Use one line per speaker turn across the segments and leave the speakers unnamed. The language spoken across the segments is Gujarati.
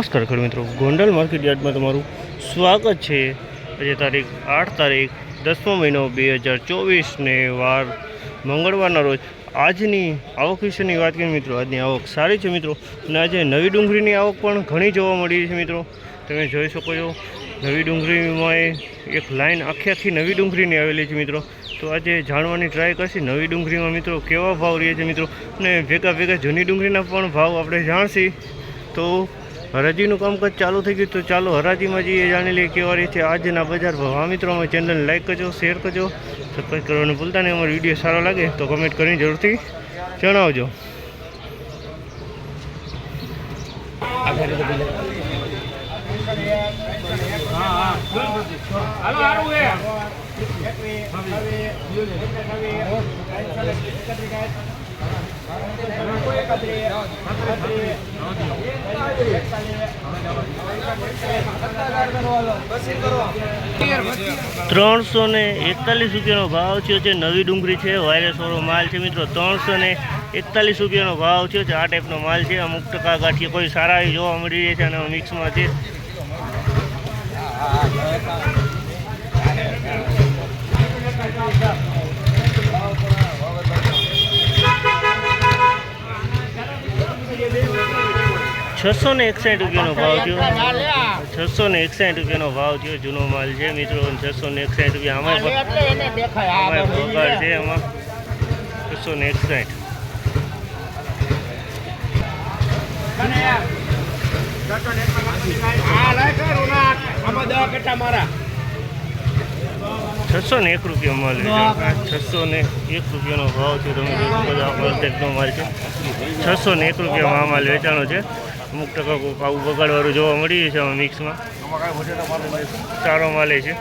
નમસ્કાર ખેડૂત મિત્રો. ગોંડલ માર્કેટ યાર્ડમાં તમારું સ્વાગત છે. આજે તારીખ આઠ તારીખ દસમો મહિનો બે હજાર ચોવીસને વાર મંગળવારના રોજ. આજની આવક વિશેની વાત કરીએ મિત્રો. આજની આવક સારી છે મિત્રો. અને આજે નવી ડુંગળીની આવક પણ ઘણી જોવા મળી છે મિત્રો. તમે જોઈ શકો છો, નવી ડુંગળીમાં એક લાઈન આખી આખી નવી ડુંગળીની આવેલી છે મિત્રો. તો આજે જાણવાની ટ્રાય કરશી, નવી ડુંગળીમાં મિત્રો કેવા ભાવ રહે છે મિત્રો? અને ભેગા ભેગા જૂની ડુંગળીના પણ ભાવ આપણે જાણશી. તો હરાજીનું કામકાજ ચાલુ થઈ ગયું તો ચાલો હરાજીમાં જઈએ, જાણી લઈએ કેવા રીતે આજના બજાર ભાવ. આ મિત્રો, અમારી ચેનલને લાઈક કરજો શેર કરજો સબસ્ક્રાઈબ કરવાનું ભૂલતા નહીં, અમારો વીડિયો સારો લાગે તો કમેન્ટ કરીને જરૂરથી જણાવજો. ત્રણસો ને એકતાલીસ રૂપિયાનો ભાવ થયો છે. નવી ડુંગળી છે વાયરસવાળો માલ છે મિત્રો. ત્રણસો ને એકતાલીસ રૂપિયાનો ભાવ થયો છે. આ ટાઈપનો માલ છે. અમુક ટકા ગાંઠિયા કોઈ સારા જોવા મળી રહી છે અને મિક્સમાં છે. છસો ને એકસાઠ રૂપિયાનો ભાવ થયો. છસો ને એકસાઠ રૂપિયાનો ભાવ થયો જૂનો માલ છે મિત્રો છસો ને એકસાઠ રૂપિયા આમાં પગાર છે એમાં છસો ને એકસાઠ. છસો ને એક રૂપિયા માલ છસો ને એક રૂપિયાનો ભાવ છે તમે બધા માલ છે છસો ને એક રૂપિયામાં માલ વેચાણો છે. અમુક ટકા આવું બગાડવાળું જોવા મળી છે અમે મિક્સમાં. સારો માલ છે.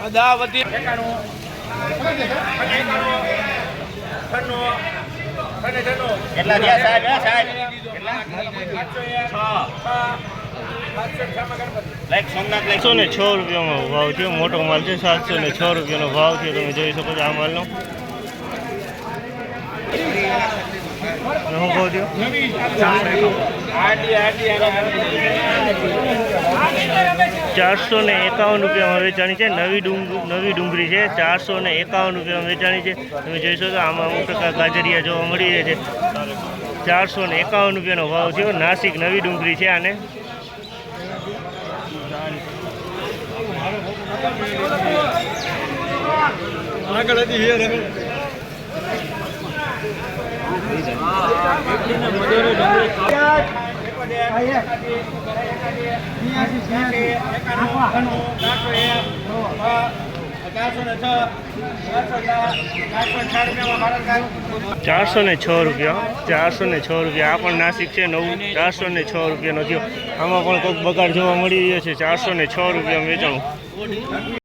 સાતસો ને છ રૂપિયામાં ભાવ છે મોટો માલ છે, સાતસો ને છ રૂપિયાનો ભાવ છે તમે જોઈ શકો છો આ માલનો. હું કહું છું ચારસો ને એકાવન રૂપિયામાં વેચાણી છે. નવી નવી ડુંગળી છે. ચારસો ને એકાવન રૂપિયામાં વેચાણી છે. તમે જોઈશો છો, આમાં અમુક ટકા ગાજરિયા જોવા મળી રહે છે. ચારસો ને એકાવન રૂપિયાનો ભાવ થયો. નાસિક નવી ડુંગળી છે આને. ચારસો ને છ રૂપિયા. ચારસો ને છ રૂપિયા. આ પણ નાસિક છે, નવું. ચારસો ને છ રૂપિયાનો થયો. આમાં પણ કોઈક બગાડ જોવા મળી રહ્યો છે. ચારસો ને છ રૂપિયા વેચાણું.